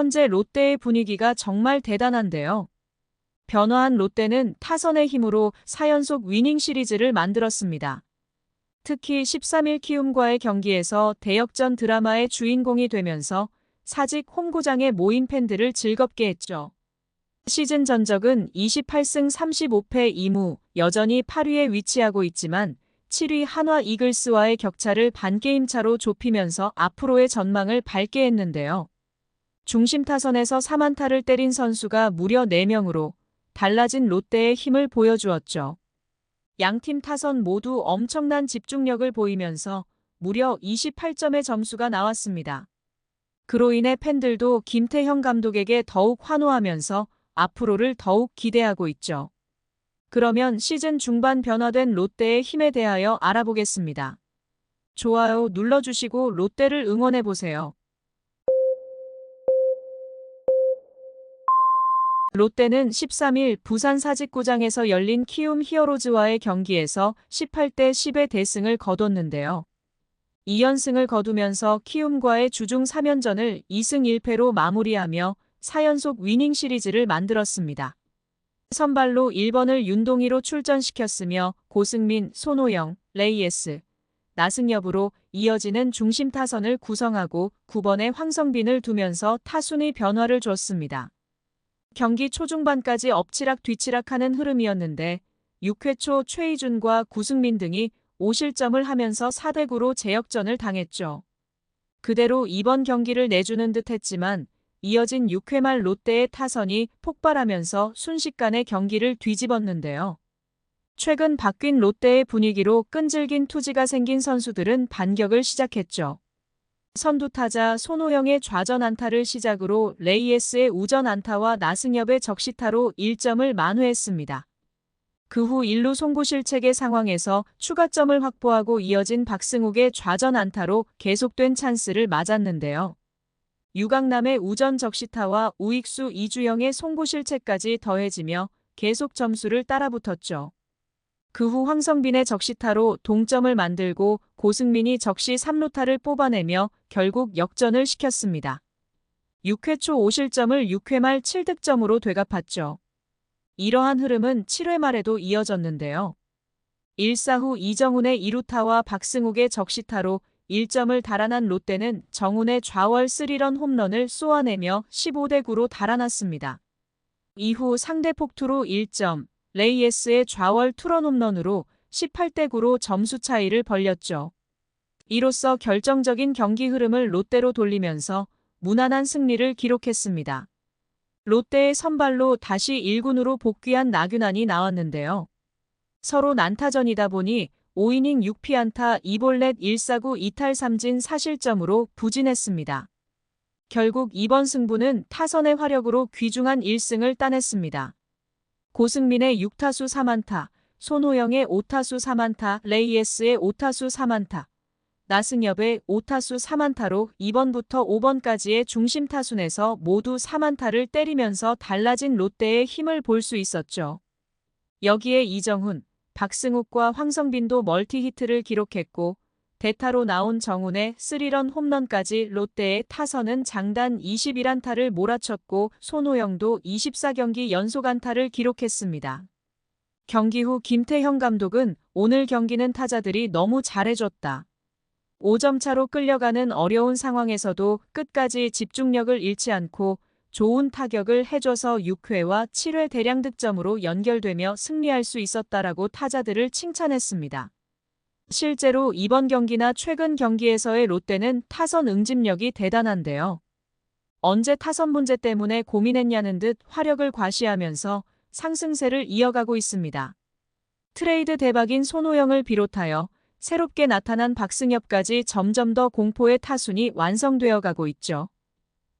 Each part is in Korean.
현재 롯데의 분위기가 정말 대단한데요. 변화한 롯데는 타선의 힘으로 4연속 위닝 시리즈를 만들었습니다. 특히 13일 키움과의 경기에서 대역전 드라마의 주인공이 되면서 사직 홈구장에 모인 팬들을 즐겁게 했죠. 시즌 전적은 28승 35패 2무, 여전히 8위에 위치하고 있지만 7위 한화 이글스와의 격차를 반게임 차로 좁히면서 앞으로의 전망을 밝게 했는데요. 중심 타선에서 3안타를 때린 선수가 무려 4명으로 달라진 롯데의 힘을 보여주었죠. 양팀 타선 모두 엄청난 집중력을 보이면서 무려 28점의 점수가 나왔습니다. 그로 인해 팬들도 김태형 감독에게 더욱 환호하면서 앞으로를 더욱 기대하고 있죠. 그러면 시즌 중반 변화된 롯데의 힘에 대하여 알아보겠습니다. 좋아요 눌러주시고 롯데를 응원해보세요. 롯데는 13일 부산 사직구장에서 열린 키움 히어로즈와의 경기에서 18대 10의 대승을 거뒀는데요. 2연승을 거두면서 키움과의 주중 3연전을 2승 1패로 마무리하며 4연속 위닝 시리즈를 만들었습니다. 선발로 1번을 윤동희로 출전시켰으며 고승민, 손호영, 레이에스, 나승엽으로 이어지는 중심 타선을 구성하고 9번에 황성빈을 두면서 타순의 변화를 줬습니다. 경기 초중반까지 엎치락 뒤치락하는 흐름이었는데 6회 초 최희준과 구승민 등이 5실점을 하면서 4대9로 제역전을 당했죠. 그대로 이번 경기를 내주는 듯 했지만 이어진 6회 말 롯데의 타선이 폭발하면서 순식간에 경기를 뒤집었는데요. 최근 바뀐 롯데의 분위기로 끈질긴 투지가 생긴 선수들은 반격을 시작했죠. 선두타자 손호영의 좌전 안타를 시작으로 레이에스의 우전 안타와 나승엽의 적시타로 1점을 만회했습니다. 그 후 1루 송구 실책의 상황에서 추가점을 확보하고 이어진 박승욱의 좌전 안타로 계속된 찬스를 맞았는데요. 유강남의 우전 적시타와 우익수 이주영의 송구 실책까지 더해지며 계속 점수를 따라붙었죠. 그 후 황성빈의 적시타로 동점을 만들고 고승민이 적시 3루타를 뽑아내며 결국 역전을 시켰습니다. 6회 초 5실점을 6회 말 7득점으로 되갚았죠. 이러한 흐름은 7회 말에도 이어졌는데요. 1사 후 이정훈의 2루타와 박승욱의 적시타로 1점을 달아난 롯데는 정훈의 좌월 3런 홈런을 쏘아내며 15대 9로 달아났습니다. 이후 상대 폭투로 1점, 레이에스의 좌월 투런 홈런으로 18대 9로 점수 차이를 벌렸죠. 이로써 결정적인 경기 흐름을 롯데로 돌리면서 무난한 승리를 기록했습니다. 롯데의 선발로 다시 1군으로 복귀한 나균안이 나왔는데요. 서로 난타전이다 보니 5이닝 6피안타 2볼넷 1사구 2탈 3진 4실점으로 부진했습니다. 결국 이번 승부는 타선의 화력으로 귀중한 1승을 따냈습니다. 고승민의 6타수 3안타, 손호영의 5타수 3안타, 레이에스의 5타수 3안타, 나승엽의 5타수 3안타로 2번부터 5번까지의 중심 타순에서 모두 3안타를 때리면서 달라진 롯데의 힘을 볼 수 있었죠. 여기에 이정훈, 박승욱과 황성빈도 멀티히트를 기록했고 대타로 나온 정훈의 스리런 홈런까지 롯데의 타선은 장단 21안타를 몰아쳤고 손호영도 24경기 연속 안타를 기록했습니다. 경기 후 김태형 감독은 오늘 경기는 타자들이 너무 잘해줬다. 5점 차로 끌려가는 어려운 상황에서도 끝까지 집중력을 잃지 않고 좋은 타격을 해줘서 6회와 7회 대량 득점으로 연결되며 승리할 수 있었다라고 타자들을 칭찬했습니다. 실제로 이번 경기나 최근 경기에서의 롯데는 타선 응집력이 대단한데요. 언제 타선 문제 때문에 고민했냐는 듯 화력을 과시하면서 상승세를 이어가고 있습니다. 트레이드 대박인 손호영을 비롯하여 새롭게 나타난 박승엽까지 점점 더 공포의 타순이 완성되어 가고 있죠.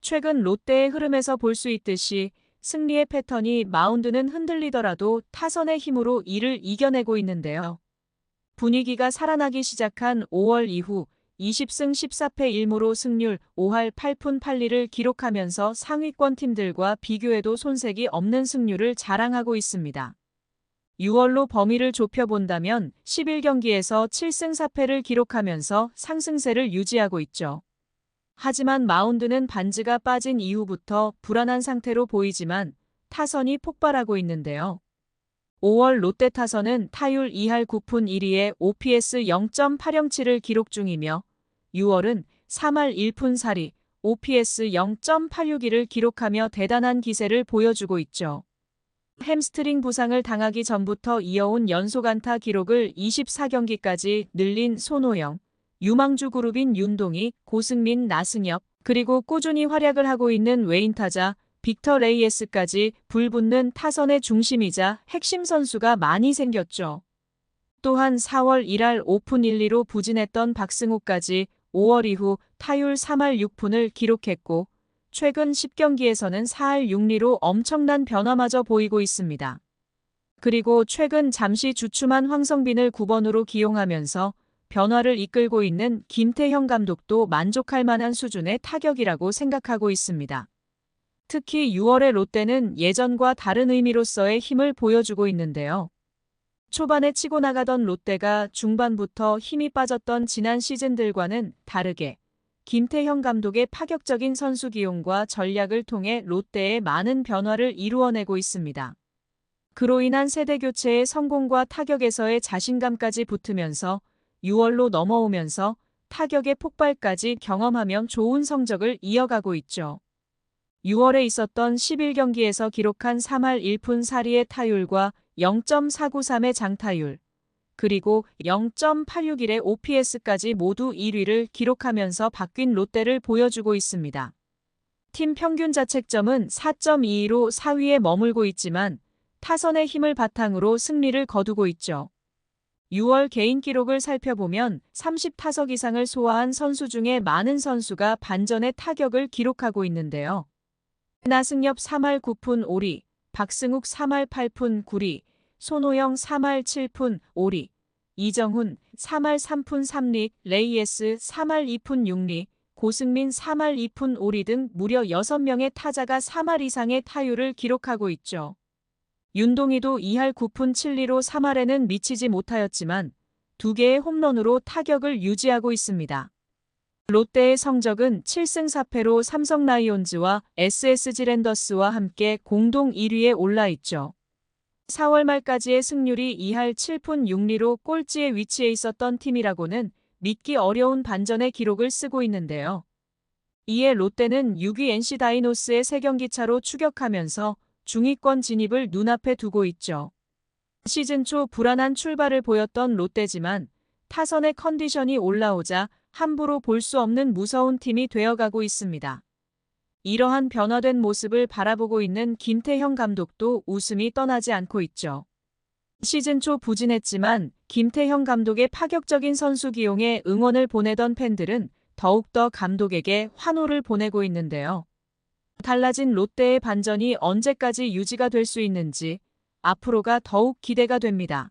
최근 롯데의 흐름에서 볼 수 있듯이 승리의 패턴이 마운드는 흔들리더라도 타선의 힘으로 이를 이겨내고 있는데요. 분위기가 살아나기 시작한 5월 이후 20승 14패 1무로 승률 5할 8푼 8리를 기록하면서 상위권 팀들과 비교해도 손색이 없는 승률을 자랑하고 있습니다. 6월로 범위를 좁혀본다면 11경기에서 7승 4패를 기록하면서 상승세를 유지하고 있죠. 하지만 마운드는 반즈가 빠진 이후부터 불안한 상태로 보이지만 타선이 폭발하고 있는데요. 5월 롯데 타선은 타율 2할 9푼 1리에 OPS 0.807을 기록 중이며 6월은 3할 1푼 4리, OPS 0.861을 기록하며 대단한 기세를 보여주고 있죠. 햄스트링 부상을 당하기 전부터 이어온 연속 안타 기록을 24경기까지 늘린 손호영, 유망주 그룹인 윤동희, 고승민, 나승엽, 그리고 꾸준히 활약을 하고 있는 외인 타자 빅터 레이에스까지 불붙는 타선의 중심이자 핵심 선수가 많이 생겼죠. 또한 4월 1할 오픈 1, 2로 부진했던 박승우까지 5월 이후 타율 3할 6푼을 기록했고 최근 10경기에서는 4할 6리로 엄청난 변화마저 보이고 있습니다. 그리고 최근 잠시 주춤한 황성빈을 9번으로 기용하면서 변화를 이끌고 있는 김태형 감독도 만족할 만한 수준의 타격이라고 생각하고 있습니다. 특히 6월의 롯데는 예전과 다른 의미로서의 힘을 보여주고 있는데요. 초반에 치고 나가던 롯데가 중반부터 힘이 빠졌던 지난 시즌들과는 다르게 김태형 감독의 파격적인 선수 기용과 전략을 통해 롯데에 많은 변화를 이루어내고 있습니다. 그로 인한 세대 교체의 성공과 타격에서의 자신감까지 붙으면서 6월로 넘어오면서 타격의 폭발까지 경험하며 좋은 성적을 이어가고 있죠. 6월에 있었던 11경기에서 기록한 3할 1푼 4리의 타율과 0.493의 장타율, 그리고 0.861의 OPS까지 모두 1위를 기록하면서 바뀐 롯데를 보여주고 있습니다. 팀 평균 자책점은 4.22로 4위에 머물고 있지만 타선의 힘을 바탕으로 승리를 거두고 있죠. 6월 개인 기록을 살펴보면 30타석 이상을 소화한 선수 중에 많은 선수가 반전의 타격을 기록하고 있는데요. 나승엽 3할 9푼 5리, 박승욱 3할 8푼 9리, 손호영 3할 7푼 5리, 이정훈 3할 3푼 3리, 레이에스 3할 2푼 6리, 고승민 3할 2푼 5리 등 무려 6명의 타자가 3할 이상의 타율을 기록하고 있죠. 윤동희도 2할 9푼 7리로 3할에는 미치지 못하였지만 두 개의 홈런으로 타격을 유지하고 있습니다. 롯데의 성적은 7승 4패로 삼성 라이온즈와 SSG 랜더스와 함께 공동 1위에 올라 있죠. 4월 말까지의 승률이 2할 7푼 6리로 꼴찌에 위치해 있었던 팀이라고는 믿기 어려운 반전의 기록을 쓰고 있는데요. 이에 롯데는 6위 NC 다이노스의 3경기 차로 추격하면서 중위권 진입을 눈앞에 두고 있죠. 시즌 초 불안한 출발을 보였던 롯데지만 타선의 컨디션이 올라오자 함부로 볼 수 없는 무서운 팀이 되어가고 있습니다. 이러한 변화된 모습을 바라보고 있는 김태형 감독도 웃음이 떠나지 않고 있죠. 시즌 초 부진했지만 김태형 감독의 파격적인 선수 기용에 응원을 보내던 팬들은 더욱더 감독에게 환호를 보내고 있는데요. 달라진 롯데의 반전이 언제까지 유지가 될 수 있는지 앞으로가 더욱 기대가 됩니다.